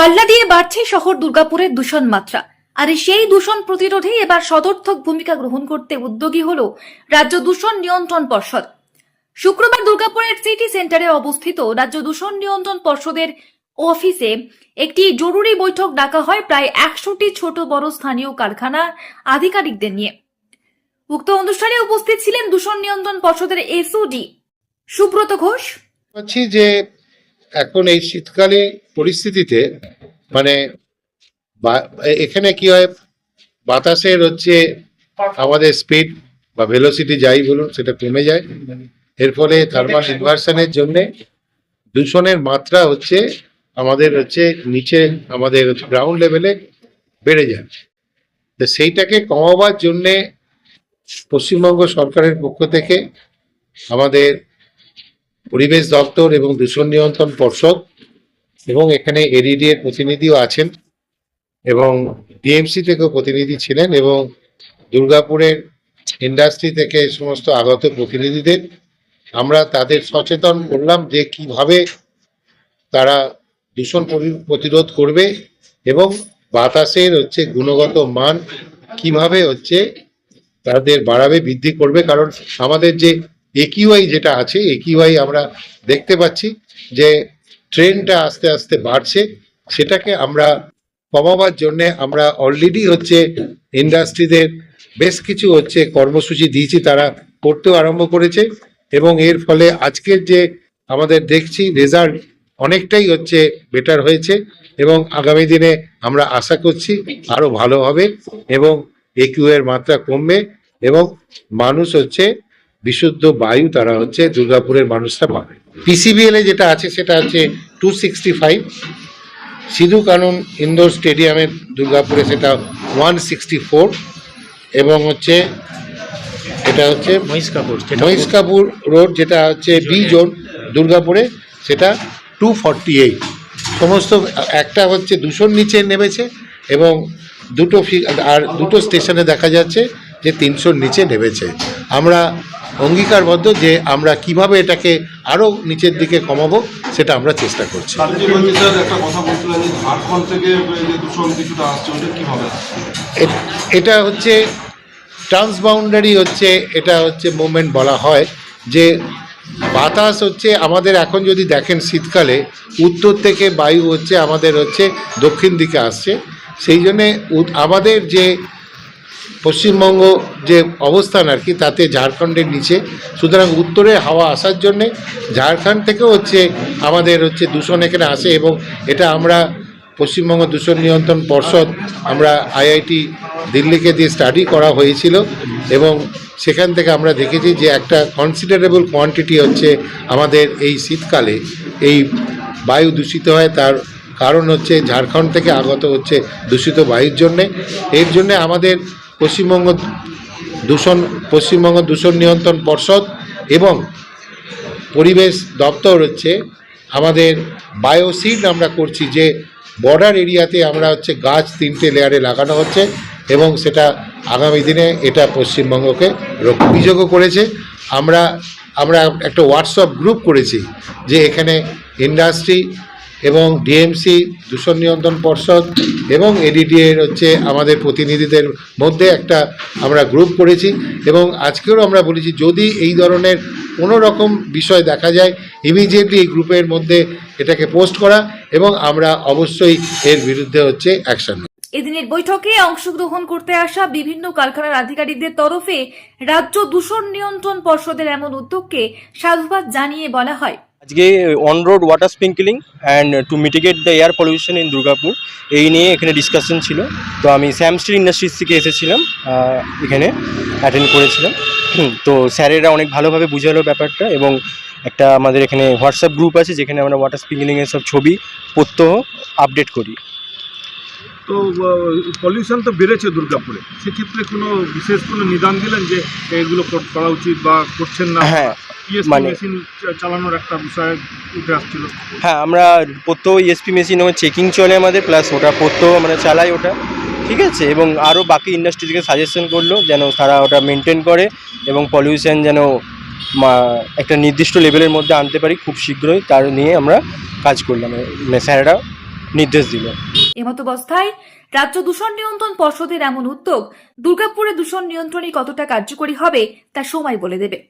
পাল্লা দিয়ে বাড়ছে শহর দুর্গাপুরের দূষণ মাত্রা। আর সেই দূষণ প্রতিরোধে এবার সদর্থক ভূমিকা গ্রহণ করতে উদ্যোগী হল রাজ্য দূষণ নিয়ন্ত্রণ পর্ষদ। শুক্রবার দুর্গাপুরের সিটি সেন্টারে অবস্থিত রাজ্য দূষণ নিয়ন্ত্রণ পর্ষদের অফিসে একটি জরুরি বৈঠক ডাকা হয় প্রায় একশোটি ছোট বড় স্থানীয় কারখানা আধিকারিকদের নিয়ে। উক্ত অনুষ্ঠানে উপস্থিত ছিলেন দূষণ নিয়ন্ত্রণ পর্ষদের এসওডি সুব্রত ঘোষ। যে এখন এই শীতকালে পরিস্থিতিতে মানে এখানে কি হয়, বাতাসের হচ্ছে আমাদের স্পিড বা ভেলোসিটি যাই বলুন, সেটা কমে যায়। এর ফলে থার্মাল ইনভার্সনের জন্য দূষণের মাত্রা হচ্ছে আমাদের হচ্ছে নিচে, আমাদের গ্রাউন্ড লেভেলে বেড়ে যায়। তো সেইটাকে কমাবার জন্যে পশ্চিমবঙ্গ সরকারের পক্ষ থেকে আমাদের পরিবেশ দপ্তর এবং দূষণ নিয়ন্ত্রণ পর্ষদ এবং এখানে এডিডি এর প্রতিনিধিও আছেন এবং ডিএমসি থেকেও প্রতিনিধি ছিলেন এবং দুর্গাপুরের ইন্ডাস্ট্রি থেকে সমস্ত আগত প্রতিনিধিদের আমরা তাদের সচেতন করলাম যে কীভাবে তারা দূষণ পরি- প্রতিরোধ করবে এবং বাতাসের হচ্ছে গুণগত মান কীভাবে হচ্ছে তাদের বাড়াবে, বৃদ্ধি করবে। কারণ আমাদের যে একিউআই যেটা আছে একিউআই আমরা দেখতে পাচ্ছি যে ট্রেনটা আস্তে আস্তে বাড়ছে। সেটাকে আমরা কমাবার জন্যে আমরা অলরেডি হচ্ছে ইন্ডাস্ট্রিদের বেশ কিছু হচ্ছে কর্মসূচি দিয়েছি, তারা করতেও আরম্ভ করেছে এবং এর ফলে আজকের যে আমাদের দেখছি রেজাল্ট অনেকটাই হচ্ছে বেটার হয়েছে এবং আগামী দিনে আমরা আশা করছি আরও ভালো হবে এবং একিউ এর মাত্রা কমবে এবং মানুষ হচ্ছে বিশুদ্ধ বায়ু তারা হচ্ছে দুর্গাপুরের মানুষরা পাবে। পিসিবিএল এ যেটা আছে সেটা হচ্ছে টু সিক্সটি ফাইভ সিধু কানুন ইন্দোর স্টেডিয়ামে দুর্গাপুরে সেটা ওয়ান সিক্সটি ফোর এবং হচ্ছে এটা হচ্ছে মহিষ কাপুর রোড যেটা হচ্ছে বি জোন দুর্গাপুরে সেটা টু ফর্টি এইট সমস্ত একটা হচ্ছে দুশোর নিচে নেমেছে এবং দুটো ফি- আর দুটো স্টেশনে দেখা যাচ্ছে যে তিনশোর নিচে নেমেছে। আমরা অঙ্গীকারবদ্ধ যে আমরা কীভাবে এটাকে আরও নিচের দিকে কমাবো সেটা আমরা চেষ্টা করছি। এটা হচ্ছে ট্রান্সবাউন্ডারি হচ্ছে এটা হচ্ছে মুভমেন্ট বলা হয় যে বাতাস হচ্ছে আমাদের এখন যদি দেখেন শীতকালে উত্তর থেকে বায়ু হচ্ছে আমাদের হচ্ছে দক্ষিণ দিকে আসছে। সেই জন্যে আমাদের যে পশ্চিমবঙ্গ যে অবস্থান আর কি, তাতে ঝাড়খণ্ডের নিচে। সুতরাং উত্তরে হাওয়া আসার জন্যে ঝাড়খণ্ড থেকেও হচ্ছে আমাদের হচ্ছে দূষণ এখানে আসে এবং এটা আমরা পশ্চিমবঙ্গ দূষণ নিয়ন্ত্রণ পর্ষদ, আমরা আইআইটি দিল্লিকে দিয়ে স্টাডি করা হয়েছিল এবং সেখান থেকে আমরা দেখেছি যে একটা কনসিডারেবল কোয়ান্টিটি হচ্ছে আমাদের এই শীতকালে এই বায়ু দূষিত হয়, তার কারণ হচ্ছে ঝাড়খণ্ড থেকে আগত হচ্ছে দূষিত বায়ুর জন্যে। এর জন্যে আমাদের পশ্চিমবঙ্গ দূষণ পশ্চিমবঙ্গ দূষণ নিয়ন্ত্রণ পর্ষদ এবং পরিবেশ দপ্তর হচ্ছে আমাদের বায়োসিড আমরা করছি যে বর্ডার এরিয়াতে আমরা হচ্ছে গাছ তিনটে লেয়ারে লাগানো হচ্ছে এবং সেটা আগামী দিনে এটা পশ্চিমবঙ্গকে অভিযোগও করেছে। আমরা আমরা একটা হোয়াটসঅ্যাপ গ্রুপ করেছি যে এখানে ইন্ডাস্ট্রি এবং ডিএমসি দূষণ নিয়ন্ত্রণ পর্ষদ এবং এডিডি এর হচ্ছে আমাদের প্রতিনিধিদের মধ্যে একটা আমরা গ্রুপ করেছি এবং আজকেও আমরা বলেছি যদি এই ধরনের কোনো রকম বিষয় দেখা যায় ইমিডিয়েটলি এই গ্রুপের মধ্যে এটাকে পোস্ট করা এবং আমরা অবশ্যই এর বিরুদ্ধে হচ্ছে অ্যাকশন এদিনের বৈঠকে অংশগ্রহণ করতে আসা বিভিন্ন কারখানার আধিকারিকদের তরফে রাজ্য দূষণ নিয়ন্ত্রণ পর্ষদের এমন উদ্যোগকে সাধুবাদ জানিয়ে বলা হয়। আজকে on road water sprinkling and to mitigate the air pollution in Durgapur এই নিয়ে এখানে ডিসকাশন ছিল। তো আমি স্যামস্টিল ইন্ডাস্ট্রিজ থেকে এসেছিলাম এখানে অ্যাটেন্ড করেছিলাম। তো স্যারেরা অনেক ভালোভাবে বুঝালো ব্যাপারটা এবং একটা আমাদের এখানে হোয়াটসঅ্যাপ গ্রুপ আছে যেখানে আমরা ওয়াটার স্প্রিঙ্কলিংয়ের সব ছবি প্রত্যহ আপডেট করি। তো পলিউশন তো বেড়েছে দুর্গাপুরে। সেক্ষেত্রে কোনো বিশেষ কোনো নিদান দিলেন যে এগুলো কর- উচিত বা করছেন না? হ্যাঁ মানে- মেশিন চালানোর একটা বিষয় উঠে আসছিল হ্যাঁ আমরা প্রত্যহ ইএসপি মেশিন ওখানে চেকিং চলে আমাদের প্লাস ওটা প্রত্যহ আমরা চালাই ওটা ঠিক আছে? এবং আরও বাকি ইন্ডাস্ট্রিকে সাজেশন করল যেন তারা ওটা মেনটেন করে এবং পলিউশন যেন মা- একটা নির্দিষ্ট লেভেলের মধ্যে আনতে পারি খুব শীঘ্রই তার নিয়ে আমরা কাজ করলাম। স্যারেরা নির্দেশ দিল। এমতাবস্থায় রাজ্য দূষণ নিয়ন্ত্রণ পর্ষদের এমন উদ্যোগ দুর্গাপুরে দূষণ নিয়ন্ত্রণে কতটা কার্যকরী হবে তা সময় বলে দেবে।